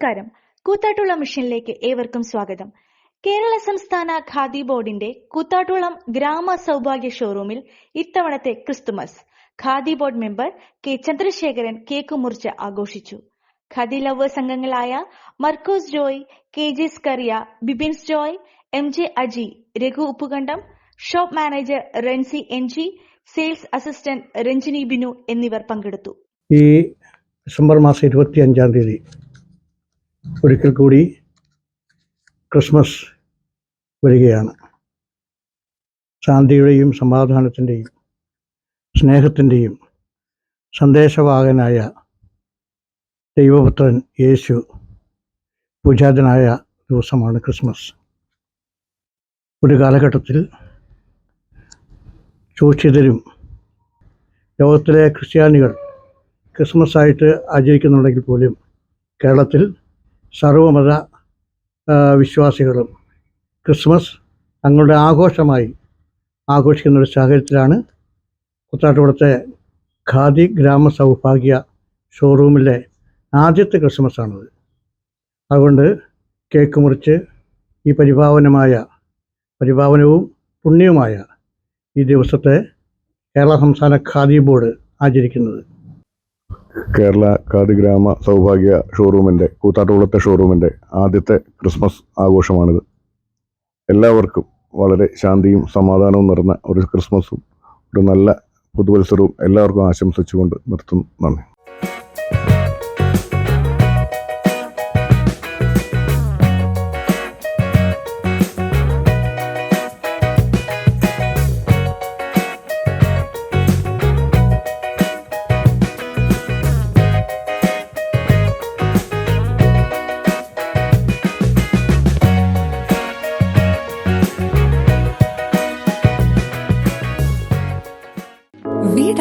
നമസ്കാരം. കൂത്താട്ടുള്ള മിഷനിലേക്ക് ഏവർക്കും സ്വാഗതം. കേരള സംസ്ഥാന ഖാദി ബോർഡിന്റെ കൂത്താട്ടുളം ഗ്രാമ സൗഭാഗ്യ ഷോറൂമിൽ ഇത്തവണത്തെ Christmas. Khadi board member K Chandrasekharan cake മുറിച്ച് ആഘോഷിച്ചു. ഖാദി ലവേഴ്സ് അംഗങ്ങളായ Markose Joy K J Skaria Bibins Joy M J Aji Raghu Uppukandam shop manager Rency N G sales assistant Ranjini Binu എന്നിവർ പങ്കെടുത്തു. ഈ ഡിസംബർ മാസം ഇരുപത്തി അഞ്ചാം തീയതി ഒരിക്കൽ കൂടി ക്രിസ്മസ് വരികയാണ്. ശാന്തിയുടെയും സമാധാനത്തിന്റെയും സ്നേഹത്തിന്റെയും സന്ദേശവാഹകനായ ദൈവപുത്രൻ യേശു പൂജാതനായ ദിവസമാണ് ക്രിസ്മസ്. ഒരു കാലഘട്ടത്തിൽ ചൂഷിതരും ലോകത്തിലെ ക്രിസ്ത്യാനികൾ ക്രിസ്മസ് ആയിട്ട് ആചരിക്കുന്നുണ്ടെങ്കിൽ പോലും കേരളത്തിൽ സർവമത വിശ്വാസികളും ക്രിസ്മസ് തങ്ങളുടെ ആഘോഷമായി ആഘോഷിക്കുന്ന ഒരു സാഹചര്യത്തിലാണ് കുത്താട്ടുകുളത്തെ ഖാദി ഗ്രാമ സൗഭാഗ്യ ഷോറൂമിലെ ആദ്യത്തെ ക്രിസ്മസ് ആണത് അതുകൊണ്ട് കേക്ക് മുറിച്ച് ഈ പരിഭാവനമായ പരിഭാവനവും പുണ്യവുമായ ഈ ദിവസത്തെ കേരള സംസ്ഥാന ഖാദി ബോർഡ് ആചരിക്കുന്നത്. കേരള ഖാദി ഗ്രാമ സൗഭാഗ്യ ഷോറൂമിന്റെ കൂത്താട്ടുകുളത്തെ ഷോറൂമിന്റെ ആദ്യത്തെ ക്രിസ്മസ് ആഘോഷമാണിത്. എല്ലാവർക്കും വളരെ ശാന്തിയും സമാധാനവും നിറഞ്ഞ ഒരു ക്രിസ്മസും ഒരു നല്ല പുതുവത്സരവും എല്ലാവർക്കും ആശംസിച്ചുകൊണ്ട് നിർത്തുന്നു. നന്ദി.